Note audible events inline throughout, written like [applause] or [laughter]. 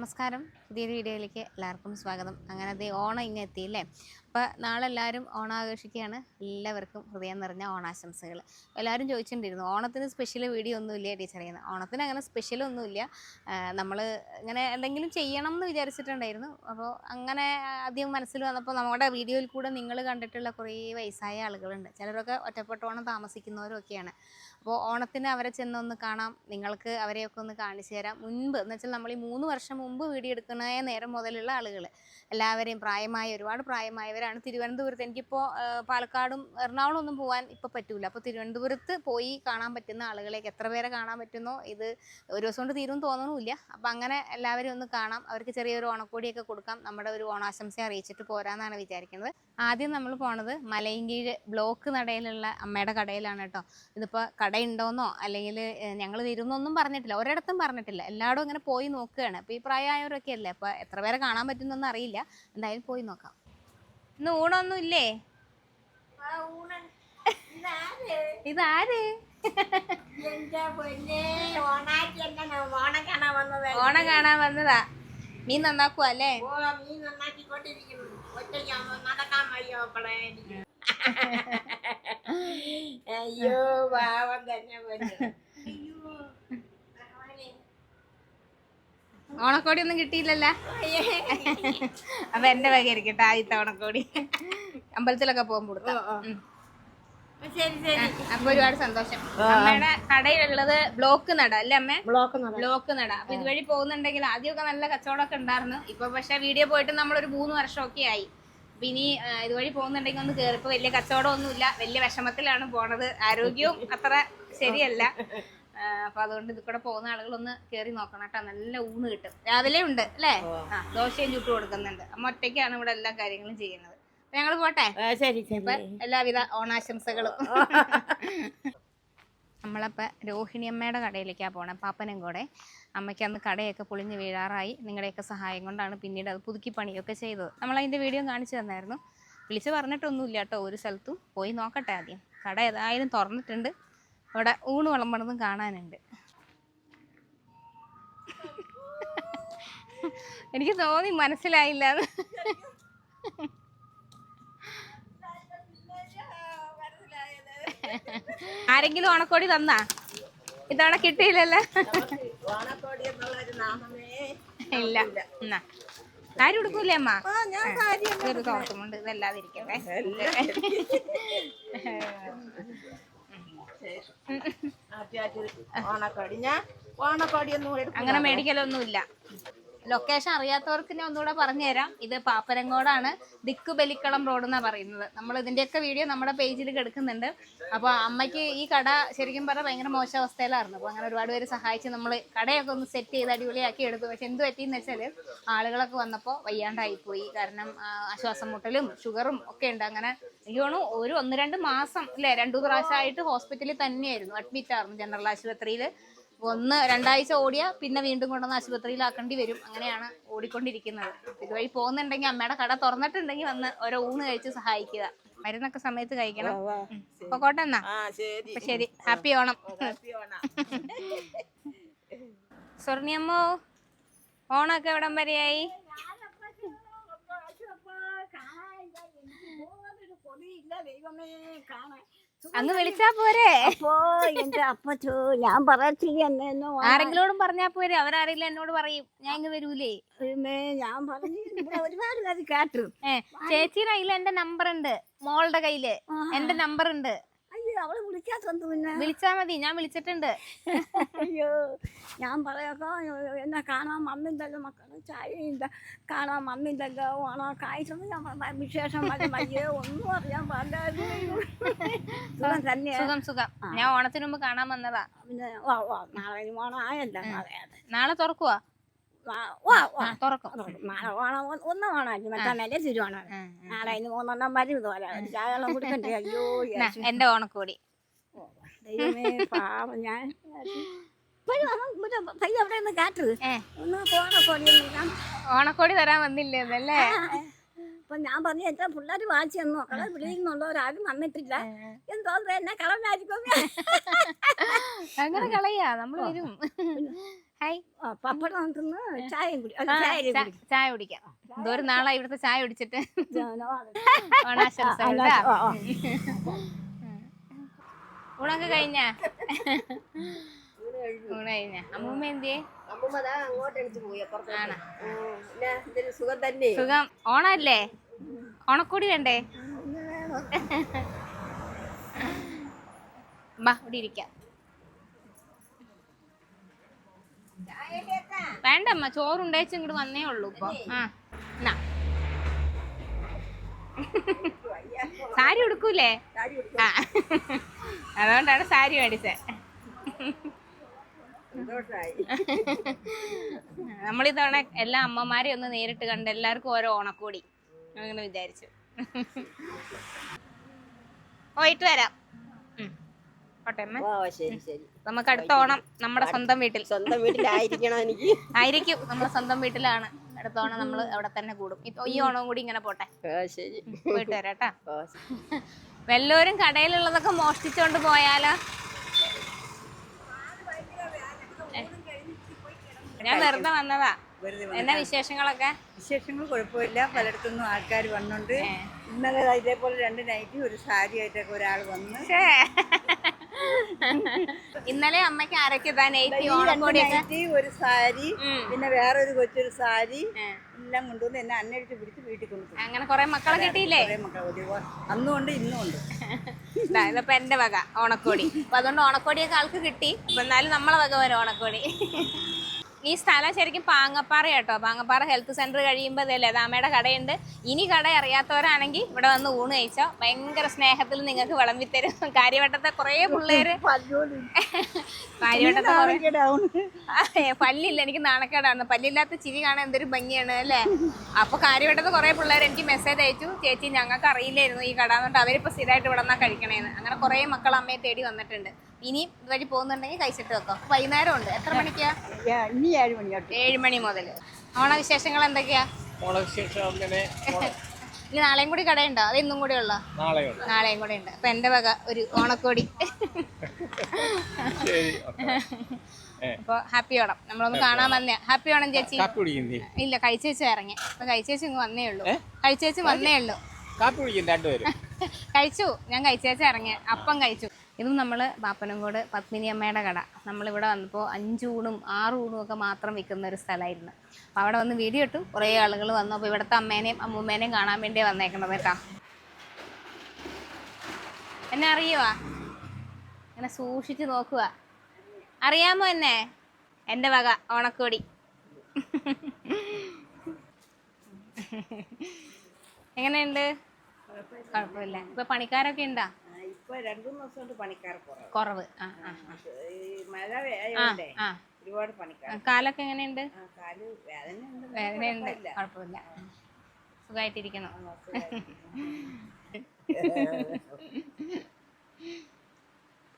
നമസ്കാരം. പുതിയൊരു വീഡിയോയിലേക്ക് എല്ലാവർക്കും സ്വാഗതം. അങ്ങനെ അതേ ഓണം ഇങ്ങ് എത്തിയില്ലേ അപ്പോൾ നാളെ എല്ലാവരും ഓണം ആഘോഷിക്കുകയാണ് എല്ലാവർക്കും ഹൃദയം നിറഞ്ഞ ഓണാശംസകൾ. എല്ലാവരും ചോദിച്ചിട്ടുണ്ടായിരുന്നു ഓണത്തിന് സ്പെഷ്യൽ വീഡിയോ ഒന്നുമില്ല ചെയ്യുന്നത് ഓണത്തിന് അങ്ങനെ സ്പെഷ്യൽ ഒന്നുമില്ല. നമ്മൾ ഇങ്ങനെ എന്തെങ്കിലും ചെയ്യണം എന്ന് വിചാരിച്ചിട്ടുണ്ടായിരുന്നു. അപ്പോൾ അങ്ങനെ ആദ്യം മനസ്സിൽ വന്നപ്പോൾ നമ്മുടെ വീഡിയോയിൽ കൂടെ നിങ്ങൾ കണ്ടിട്ടുള്ള കുറേ വയസ്സായ ആളുകളുണ്ട്. ചിലരൊക്കെ ഒറ്റപ്പെട്ട ഓണം താമസിക്കുന്നവരും ഒക്കെയാണ് അപ്പോൾ ഓണത്തിന് അവരെ ചെന്നൊന്ന് കാണാം. നിങ്ങൾക്ക് അവരെയൊക്കെ ഒന്ന് കാണിച്ചു തരാം. മുൻപ് എന്ന് വെച്ചാൽ നമ്മൾ ഈ മൂന്ന് വർഷം മുമ്പ് വീഡിയോ എടുക്കുന്ന നേരം മുതലുള്ള ആളുകൾ എല്ലാവരെയും പ്രായമായ ഒരുപാട് പ്രായമായവരാണ് തിരുവനന്തപുരത്ത് എനിക്കിപ്പോൾ പാലക്കാടും എറണാകുളം ഒന്നും പോകാൻ ഇപ്പോൾ പറ്റൂല. അപ്പോൾ തിരുവനന്തപുരത്ത് പോയി കാണാൻ പറ്റുന്ന ആളുകളേക്ക് എത്ര പേരെ കാണാൻ പറ്റുന്നോ ഇത് ഒരു ദിവസം കൊണ്ട് തീരും തോന്നണമില്ല അപ്പോൾ അങ്ങനെ എല്ലാവരും ഒന്ന് കാണാം. അവർക്ക് ചെറിയൊരു ഓണക്കോടിയൊക്കെ കൊടുക്കാം. നമ്മുടെ ഒരു ഓണാശംസ അറിയിച്ചിട്ട് പോരാന്നാണ് വിചാരിക്കുന്നത്. ആദ്യം നമ്മൾ പോണത് മലയങ്കീഴ് ബ്ലോക്ക് നടയിലുള്ള അമ്മയുടെ കടയിലാണ് കേട്ടോ. ഇതിപ്പോൾ കടയുണ്ടോന്നോ അല്ലെങ്കിൽ ഞങ്ങൾ തീരുന്നൊന്നും പറഞ്ഞിട്ടില്ല. ഒരിടത്തും പറഞ്ഞിട്ടില്ല. എല്ലായിടും ഇങ്ങനെ പോയി നോക്കുകയാണ് അപ്പോൾ ഈ പ്രായമായവരൊക്കെ അല്ലേ? അപ്പോൾ എത്ര പേരെ കാണാൻ പറ്റുന്നൊന്നും അറിയില്ല. എന്തായാലും പോയി നോക്കാം. ഇന്ന് ഊണൊന്നും ഇല്ലേ? ഇതാര്? ഓണം കാണാൻ വന്നത്. ഓണം കാണാൻ വന്നതാ. മീൻ നന്നാക്കുക അല്ലേ? [laughs] അയ്യോ പാവം തന്നെ പൊന്നു അയ്യോ ഭഗവാനേ. ഓണക്കോടി ഒന്നും കിട്ടിയില്ലല്ലോ? അപ്പൊ എന്റെ വക ഇരിക്കട്ടെ ആദ്യത്തെ ഓണക്കോടി. അമ്പലത്തിലൊക്കെ പോകാൻ കൊടുക്കാം ഉം. ശരി ശരി. അപ്പൊ ഒരുപാട് സന്തോഷം. അമ്മയുടെ കടയിലുള്ളത് ബ്ലോക്ക് നട അല്ലേ അമ്മേ? ബ്ലോക്ക് ബ്ലോക്ക് നട. അപ്പൊ ഇതുവഴി പോകുന്നുണ്ടെങ്കിൽ ആദ്യമൊക്കെ നല്ല കച്ചവടമൊക്കെ ഉണ്ടായിരുന്നു. ഇപ്പൊ പക്ഷെ വീഡിയോ പോയിട്ട് നമ്മളൊരു മൂന്ന് വർഷമൊക്കെ ആയി. അപ്പൊ ഇനി ഇതുവഴി പോകുന്നുണ്ടെങ്കിൽ ഒന്ന് കേറിപ്പോ വലിയ കച്ചവടം ഒന്നുമില്ല വലിയ വിഷമത്തിലാണ് പോണത്. ആരോഗ്യവും അത്ര ശരിയല്ല. അപ്പൊ അതുകൊണ്ട് ഇത് കൂടെ പോകുന്ന ആളുകളൊന്ന് കേറി നോക്കണം കേട്ടോ. നല്ല ഊണ് കിട്ടും. രാവിലെ ഉണ്ട് അല്ലേ? ആ ദോശയും ചുട്ടു കൊടുക്കുന്നുണ്ട്. അമ്മ ഒറ്റയ്ക്കാണ് ഇവിടെ എല്ലാ കാര്യങ്ങളും ചെയ്യുന്നത്. അപ്പൊ ഞങ്ങൾ പോട്ടെ? ശരി എല്ലാവിധ ഓണാശംസകളും. നമ്മളപ്പോൾ രോഹിണി അമ്മയുടെ കടയിലേക്കാണ് പോണേ പാപ്പനും കൂടെ. അമ്മയ്ക്ക് അന്ന് കടയൊക്കെ പൊളിഞ്ഞ് വീഴാറായി. നിങ്ങളുടെയൊക്കെ സഹായം കൊണ്ടാണ് പിന്നീട് അത് പുതുക്കി പണിയൊക്കെ ചെയ്തത്. നമ്മൾ അതിന്റെ വീഡിയോ കാണിച്ചു തന്നായിരുന്നു. വിളിച്ച് പറഞ്ഞിട്ടൊന്നുമില്ല കേട്ടോ ഒരു സ്ഥലത്തും. പോയി നോക്കട്ടെ ആദ്യം. കട ഏതായാലും തുറന്നിട്ടുണ്ട്. അവിടെ ഊണ് വിളമ്പണതും കാണാനുണ്ട്. എനിക്ക് തോന്നി മനസ്സിലായില്ല. ആരെങ്കിലും ഓണക്കോടി തന്നാ? ഇതവിടെ കിട്ടിയില്ലല്ലോ. ഇല്ല. എന്നാ. ആരും എടുക്കൂലേ അമ്മ? ആ ഞാൻ കാര്യം [laughs] ഒരു തോട്ടമുണ്ട് ഇതല്ലാതെ ഇരിക്കട്ടെ ഓണക്കോടി. ഞാൻ ഓണക്കോടി ഒന്നും അങ്ങനെ മേടിക്കലൊന്നുമില്ല. ലൊക്കേഷൻ അറിയാത്തവർക്ക് ഞാൻ ഒന്നുകൂടെ പറഞ്ഞു തരാം ഇത് പാപ്പരങ്ങോടാണ്. ദിക്ക് ബലിക്കളം റോഡ് എന്നാണ് പറയുന്നത്. നമ്മൾ ഇതിന്റെയൊക്കെ വീഡിയോ നമ്മുടെ പേജിൽ കിടക്കുന്നുണ്ട്. അപ്പോൾ അമ്മയ്ക്ക് ഈ കട ശരിക്കും പറഞ്ഞാൽ ഭയങ്കര മോശം അവസ്ഥയിലായിരുന്നു. അപ്പോൾ അങ്ങനെ ഒരുപാട് പേര് സഹായിച്ച് നമ്മൾ കടയൊക്കെ ഒന്ന് സെറ്റ് ചെയ്ത് അടിപൊളിയാക്കി എടുത്തു. പക്ഷെ എന്ത് പറ്റിയെന്ന് വെച്ചാൽ ആളുകളൊക്കെ വന്നപ്പോൾ വയ്യാണ്ടായിപ്പോയി. കാരണം ആശ്വാസം മുട്ടലും ഷുഗറും ഒക്കെ ഉണ്ട്. അങ്ങനെ എനിക്ക് ഒരു ഒന്ന് രണ്ട് മാസം അല്ലേ? രണ്ടു പ്രാവശ്യമായിട്ട് ഹോസ്പിറ്റലിൽ തന്നെയായിരുന്നു. അഡ്മിറ്റ് ആയിരുന്നു ജനറൽ ആശുപത്രിയിൽ ഒന്ന് രണ്ടാഴ്ച ഓടിയ പിന്നെ വീണ്ടും കൊണ്ടുവന്ന് ആശുപത്രിയിലാക്കേണ്ടി വരും. അങ്ങനെയാണ് ഓടിക്കൊണ്ടിരിക്കുന്നത്. ഇതുവഴി പോകുന്നുണ്ടെങ്കിൽ അമ്മയുടെ കട തുറന്നിട്ടുണ്ടെങ്കിൽ വന്ന് ഓരോ ഊണ് കഴിച്ച് സഹായിക്കുക. മരുന്നൊക്കെ സമയത്ത് കഴിക്കണം. അപ്പൊ കോട്ടെ എന്നാ? ആ ശരി. ഹാപ്പി ഓണം. ഹാപ്പി ഓണം. [laughs] സ്വർണിയമ്മോ ഓണൊക്കെ എവിടം വരെയായി? അങ്ങ് വിളിച്ചാ പോരെ. അപ്പോ എന്റെ അപ്പച്ചോ ഞാൻ പറയത്തില്ല എന്നു ആരെങ്കിലോടും പറഞ്ഞാ പോരെ. അവരാരെങ്കിലും എന്നോട് പറയും ഞാൻ ഇങ്ങ് വരൂലേ. ഞാൻ പറഞ്ഞു ഒരുപാട് പേര് കേട്ടു. ചേച്ചിയുടെ കയ്യിൽ എന്റെ നമ്പർ ഉണ്ട്. മോളുടെ കയ്യിൽ എന്റെ നമ്പർ ഉണ്ട്. അവളെ തന്നു പിന്നെ. വിളിച്ചാ മതി ഞാൻ വിളിച്ചിട്ടുണ്ട്. അയ്യോ ഞാൻ പറയാക്കോ എന്നെ കാണാൻ വന്നില്ലല്ലോ മക്കൾ ചായ ഇല്ല കാണാൻ വന്നില്ലല്ലോ ഓണോ കായ്ച്ചത് ഞാൻ വിശേഷം അയ്യോ ഒന്നും അറിയാൻ പാടില്ലായിരുന്നു. തന്നെ സുഖം സുഖം ഞാൻ ഓണത്തിന് മുമ്പ് കാണാൻ വന്നതാ. പിന്നെ നാളെ ഓണം ആയല്ലോ നാളെ. തുറക്കുവാ? തുറക്കും. നാളെ ഓണം ഒ- ഒന്ന് ഓണാക്കി മറ്റന്നല്ലേ തിരുവോണം ഉം, ഉം. നാളെ ഇനി മൂന്നെണ്ണം വരും ഇതുപോലെ. ഒരു ചായ കുടിക്കണ്ടേ? അയ്യോ എന്റെ ഓണക്കോടി. ദൈവമേ പാവം. ഞാൻ പയ്യ അവിടെ ഒന്ന് പോണക്കൊടിയൊന്നും ഓണക്കോടി തരാൻ വന്നില്ലേ എന്നല്ലേ അപ്പൊ ഞാൻ പറഞ്ഞു എന്റെ പിള്ളേർ വാങ്ങിച്ചു തന്നു. മക്കളെ വിളിക്കുന്നുള്ളവരാരും വന്നിട്ടില്ല. എന്തോ എന്നെ കളഞ്ഞായിരിക്കും അങ്ങനെ കളയാ. നമ്മൾ വരും. ഹായ് പപ്പടം തിന്ന് ചായയും കുടി ചായയും കുടി ചായ കുടിക്കാം. എന്തോരം നാളായി ഇവിടുത്തെ ചായ കുടിച്ചിട്ട്. ആ. ഊണൊക്കെ കഴിഞ്ഞ? ഊണ് കഴിഞ്ഞ? അമ്മൂമ്മ എന്തിയേ? തന്നെ. സുഖം. ഓണല്ലേ? ഓണക്കൂടി വേണ്ടേ? വേണ്ടമ്മ ചോറുണ്ടായിച്ച് ഇങ്ങോട്ട് വന്നേ ഉള്ളൂ ഇപ്പൊ. ആ സാരി ഉടുക്കൂലേ? ആ. അതുകൊണ്ടാണ് സാരി മേടിച്ചേ. നമ്മളിത്തവണ എല്ലാ അമ്മമാരെയും ഒന്ന് നേരിട്ട് കണ്ട് എല്ലാവർക്കും ഓരോ ഓണക്കോടി. അങ്ങനെ വിചാരിച്ചു. പോയിട്ട് വരാം. ഉം. അമ്മ. ഓ ശരി ശരി. നമുക്ക് അടുത്ത ഓണം നമ്മുടെ സ്വന്തം വീട്ടിൽ. സ്വന്തം വീട്ടിലായിരിക്കണം എനിക്ക്. ആയിരിക്കും. നമ്മുടെ സ്വന്തം വീട്ടിലാണ്. അടുത്ത ഓണം നമ്മൾ അവിടെ തന്നെ കൂടും. ഇപ്പൊ ഈ ഓണവും കൂടി ഇങ്ങനെ പോട്ടെ. ശരി. പോയിട്ട് വരാട്ടാ വല്ലോരും ഓ ശരി. വല്ലവരും കടയിലുള്ളതൊക്കെ മോഷ്ടിച്ചോണ്ട് പോയാലോ. ഞാൻ വെറുതെ വന്നതാ. എന്നാ വിശേഷങ്ങളൊക്കെ? വിശേഷങ്ങൾ കുഴപ്പമില്ല. പലയിടത്തുനിന്നും ആൾക്കാർ വന്നുണ്ട്. ഇന്നലെ ഇതേപോലെ രണ്ട് നൈറ്റി ഒരു സാരി ആയിട്ടൊക്കെ ഒരാൾ വന്ന്. ഇന്നലെ അമ്മയ്ക്ക് ആരൊക്കെ നൈറ്റി ഒരു സാരി പിന്നെ പിന്നെ വേറൊരു കൊച്ചൊരു സാരി. എല്ലാം കൊണ്ടുവന്ന് എന്നെ അന്നടിച്ച് പിടിച്ച് വീട്ടിൽ കൊണ്ടു അങ്ങനെ കൊറേ മക്കളെ കിട്ടിയില്ലേ? അന്നുകൊണ്ട് അന്നും ഉണ്ട് ഇന്നും ഉണ്ട്. ഇതിപ്പോ എന്റെ വക ഓണക്കോടി. അപ്പൊ അതുകൊണ്ട് ഓണക്കോടിയൊക്കെ ആൾക്ക് കിട്ടി. അപ്പൊ എന്നാലും നമ്മളെ വക വരും ഓണക്കോടി. ഈ സ്ഥലം ശരിക്കും പാങ്ങപ്പാറ കേട്ടോ. പാങ്ങപ്പാറ ഹെൽത്ത് സെന്റർ കഴിയുമ്പോൾ ഇതേ ലതാമയുടെ കടയുണ്ട്. ഇനി കട അറിയാത്തവരാണെങ്കിൽ ഇവിടെ വന്ന് ഊണ് കഴിച്ചോ. ഭയങ്കര സ്നേഹത്തിൽ നിങ്ങൾക്ക് വിളമ്പി തരും [laughs] കാര്യവട്ടത്തെ കുറേ പിള്ളേര് [laughs] [laughs] കാര്യവട്ടത്തെ പല്ലില്ല എനിക്ക് നാണക്കേടാണ്. പല്ലില്ലാത്ത ചിരി കാണാൻ എന്തൊരു ഭംഗിയാണ് അല്ലേ? അപ്പൊ കാര്യവട്ടത്തെ കുറെ പിള്ളേർ എനിക്ക് മെസ്സേജ് അയച്ചു. ചേച്ചി ഞങ്ങൾക്ക് അറിയില്ലായിരുന്നു ഈ കട എന്നിട്ട് അവരിപ്പോ സ്ഥിരമായിട്ട് ഇവിടെ നിന്നാ കഴിക്കണേന്ന്. അങ്ങനെ കുറെ മക്കൾ അമ്മയെ തേടി വന്നിട്ടുണ്ട്. ഇനി വഴി പോകുന്നുണ്ടെങ്കിൽ കഴിച്ചിട്ട് വെക്കോ. വൈകുന്നേരം ഉണ്ട് എത്ര മണിക്കാ? ഇനി ഏഴ് മണി ഏഴ് മണി മുതൽ. ഓണവിശേഷങ്ങൾ എന്തൊക്കെയാ? ഓണവിശേഷം അങ്ങനെ ഇനി നാളെയും കൂടി കടയുണ്ടോ? അത് ഇന്നും കൂടി ഉള്ള? നാളെയും കൂടി ഉണ്ട്. അപ്പൊ എന്റെ വക ഒരു ഓണക്കോടി. [laughs] അപ്പൊ ഹാപ്പി ഓണം. നമ്മളൊന്ന് കാണാൻ വന്നേ. ഹാപ്പി ഓണം ചേച്ചി. കാപ്പി കുടിക്കുന്നേ ഇല്ല കഴിച്ചേച്ച് ഇറങ്ങി. അപ്പൊ കഴിച്ചേച്ചു ഇങ്ങ് വന്നേ ഉള്ളൂ. കഴിച്ചേച്ച് വന്നേ ഉള്ളൂ. കാപ്പി കുടിക്കും രണ്ടുപേരും. [laughs] കഴിച്ചു. ഞാൻ കഴിച്ചേച്ച് ഇറങ്ങി. അപ്പം കഴിച്ചു. ഇതും നമ്മൾ പത്മിനി അമ്മയുടെ കട. നമ്മളിവിടെ വന്നപ്പോൾ അഞ്ചൂണും ആറൂണും ഒക്കെ മാത്രം വിൽക്കുന്ന ഒരു സ്ഥലമായിരുന്നു. അപ്പോൾ അവിടെ വന്ന് വീഡിയോ ഇട്ടു. കുറേ ആളുകൾ വന്നു. അപ്പോൾ ഇവിടുത്തെ അമ്മേനെയും അമ്മൂമ്മേനെയും കാണാൻ വേണ്ടി വന്നേക്കണത് കേട്ടോ. എന്നെ അറിയുവാ? എന്നെ സൂക്ഷിച്ച് നോക്കുക അറിയാമോ എന്നെ? എന്റെ വക ഓണക്കോടി. എങ്ങനെയുണ്ട്? കുഴപ്പമില്ല. ഇപ്പൊ പണിക്കാരൊക്കെ ഉണ്ടാ? ഇപ്പൊ രണ്ടു ദിവസം കൊണ്ട് പണിക്കാർ കുറവ്. ഈ മഴ ഒരുപാട് പണിക്കാർ. കാലൊക്കെ എങ്ങനെയുണ്ട്? കാൽ വേദനയുണ്ട്. വേദനയുണ്ട്. കുഴപ്പമില്ല. സുഖമായിട്ടിരിക്കണം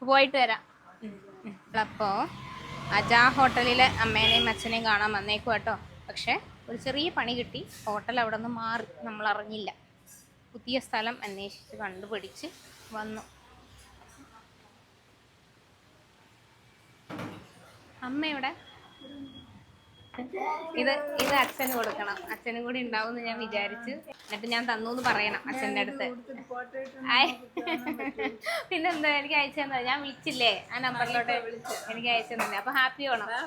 പോയിട്ട് വരാം. അപ്പോ അജാ ഹോട്ടലിലെ അമ്മേനെയും അച്ഛനെയും കാണാൻ വന്നേക്കും കേട്ടോ. പക്ഷെ ഒരു ചെറിയ പണി കിട്ടി. ഹോട്ടൽ അവിടെ നിന്ന് മാറി. നമ്മൾ അറിഞ്ഞില്ല പുതിയ സ്ഥലം അന്വേഷിച്ച് കണ്ടുപിടിച്ച് വന്നു. അമ്മയുടെ? ഇത് ഇത് അച്ഛന് കൊടുക്കണം. അച്ഛനും കൂടി ഉണ്ടാവും ഞാൻ വിചാരിച്ച്. എന്നിട്ട് ഞാൻ തന്നു എന്ന് പറയണം അച്ഛന്റെ അടുത്ത്. പിന്നെന്താ? എനിക്ക് അയച്ചു തന്നെ ഞാൻ വിളിച്ചില്ലേ? ആ നമ്പറിലോട്ട് എനിക്ക് അയച്ചു തന്നെ അപ്പൊ ഹാപ്പി ആണോ ആ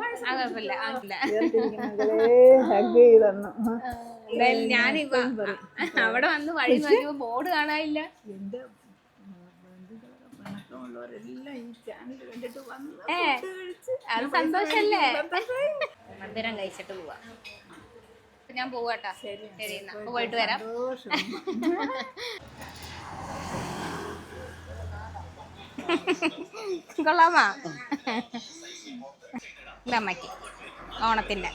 കുഴപ്പമില്ല. ആകില്ല ഞാനിപ്പോ എന്തായാലും ഞാൻ അവിടെ വന്ന് വഴി നോക്കിയപ്പോ ബോർഡ് കാണാനില്ല. ഉള്ളവരെല്ലാം ഈ ചാനൽ കണ്ടിട്ട് അത് സന്തോഷല്ലേ? മധുരം കഴിച്ചിട്ട് പോവാ. ഞാൻ പോവാട്ടാ ശരി എന്നാ. പോയിട്ട് വരാം. കൊള്ളാമാ. ഇത് അമ്മയ്ക്ക്. ഓണത്തിന്റെ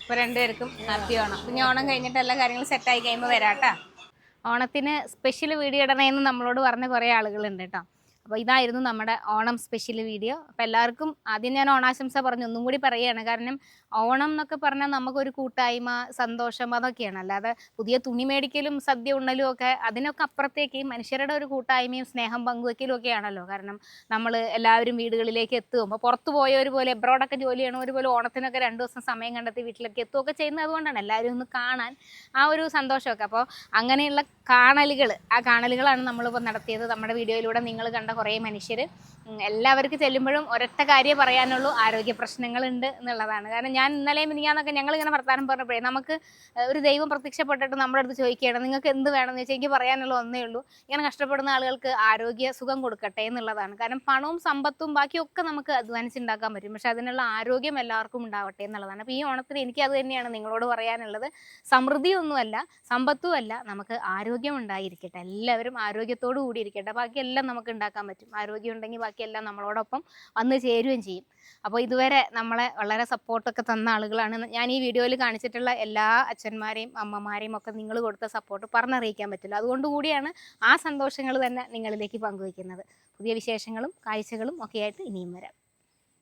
ഇപ്പൊ രണ്ടുപേർക്കും ഹാപ്പി ഓണം. പിന്നെ ഓണം കഴിഞ്ഞിട്ട് എല്ലാ കാര്യങ്ങളും സെറ്റായി കഴിയുമ്പോൾ വരാട്ടാ ഓണത്തിന് സ്പെഷ്യൽ വീഡിയോ ഇടണേന്ന് നമ്മളോട് പറഞ്ഞ കുറേ ആളുകളുണ്ട് കേട്ടോ അപ്പോൾ ഇതായിരുന്നു നമ്മുടെ ഓണം സ്പെഷ്യൽ വീഡിയോ അപ്പോൾ എല്ലാവർക്കും ആദ്യം ഞാൻ ഓണാശംസ പറഞ്ഞു. ഒന്നും കൂടി പറയുകയാണ്. കാരണം ഓണം എന്നൊക്കെ പറഞ്ഞാൽ നമുക്കൊരു കൂട്ടായ്മ സന്തോഷം അതൊക്കെയാണ്. അല്ലാതെ പുതിയ തുണി മേടിക്കലും സദ്യ ഉണ്ണലും ഒക്കെ അതിനൊക്കെ അപ്പുറത്തേക്ക് മനുഷ്യരുടെ ഒരു കൂട്ടായ്മയും സ്നേഹം പങ്കുവെക്കലും ഒക്കെയാണല്ലോ കാരണം നമ്മൾ എല്ലാവരും വീടുകളിലേക്ക് എത്തും. അപ്പോൾ പുറത്ത് പോലെ എബ്രോഡൊക്കെ ജോലി ചെയ്യണവർ പോലെ ഓണത്തിനൊക്കെ രണ്ട് ദിവസം സമയം കണ്ടെത്തി വീട്ടിലേക്ക് എത്തുകയൊക്കെ ചെയ്യുന്നത് അതുകൊണ്ടാണ് എല്ലാവരും ഒന്ന് കാണാൻ ആ ഒരു സന്തോഷമൊക്കെ. അപ്പോൾ അങ്ങനെയുള്ള കാണലുകൾ ആ കാണലുകളാണ് നമ്മളിപ്പോൾ നടത്തിയത്. നമ്മുടെ വീഡിയോയിലൂടെ നിങ്ങൾ കണ്ട കുറേ മനുഷ്യർ എല്ലാവർക്കും ചെല്ലുമ്പോഴും ഒരൊറ്റ കാര്യം പറയാനുള്ളൂ ആരോഗ്യ പ്രശ്നങ്ങളുണ്ട് എന്നുള്ളതാണ്. കാരണം ഞാൻ ഇന്നലെ മിനിഞ്ഞാന്നൊക്കെ ഞങ്ങൾ ഇങ്ങനെ വർത്താനം പറഞ്ഞപ്പോഴേ നമുക്ക് ഒരു ദൈവം പ്രത്യക്ഷപ്പെട്ടിട്ട് നമ്മുടെ അടുത്ത് ചോദിക്കുകയാണ് നിങ്ങൾക്ക് എന്ത് വേണമെന്ന് വെച്ചാൽ എനിക്ക് പറയാനുള്ള ഒന്നേ ഉള്ളൂ. ഇങ്ങനെ കഷ്ടപ്പെടുന്ന ആളുകൾക്ക് ആരോഗ്യ സുഖം കൊടുക്കട്ടെ എന്നുള്ളതാണ്. കാരണം പണവും സമ്പത്തും ബാക്കിയൊക്കെ നമുക്ക് അധ്വാനിച്ചുണ്ടാക്കാൻ പറ്റും. പക്ഷെ അതിനുള്ള ആരോഗ്യം എല്ലാവർക്കും ഉണ്ടാവട്ടെ എന്നുള്ളതാണ്. അപ്പോൾ ഈ ഓണത്തിന് എനിക്ക് അത് തന്നെയാണ് നിങ്ങളോട് പറയാനുള്ളത്. സമൃദ്ധിയൊന്നുമല്ല സമ്പത്തും അല്ല നമുക്ക് ആരോഗ്യം ഉണ്ടായിരിക്കട്ടെ. എല്ലാവരും ആരോഗ്യത്തോടു കൂടി ഇരിക്കട്ടെ. ബാക്കിയെല്ലാം നമുക്ക് ഉണ്ടാക്കാൻ പറ്റും. ആരോഗ്യം ഉണ്ടെങ്കിൽ ബാക്കിയെല്ലാം നമ്മളോടൊപ്പം വന്ന് ചേരുകയും ചെയ്യും. അപ്പോൾ ഇതുവരെ നമ്മളെ വളരെ സപ്പോർട്ടൊക്കെ തന്ന ആളുകളാണ്. ഞാൻ ഈ വീഡിയോയിൽ കാണിച്ചിട്ടുള്ള എല്ലാ അച്ഛന്മാരെയും അമ്മമാരെയും ഒക്കെ നിങ്ങൾ കൊടുത്ത സപ്പോർട്ട് പറഞ്ഞറിയിക്കാൻ പറ്റില്ല. അതുകൊണ്ട് കൂടിയാണ് ആ സന്തോഷങ്ങൾ തന്നെ നിങ്ങളിലേക്ക് പങ്കുവയ്ക്കുന്നത്. പുതിയ വിശേഷങ്ങളും കാഴ്ചകളും ഒക്കെയായിട്ട് ഇനിയും വരാം.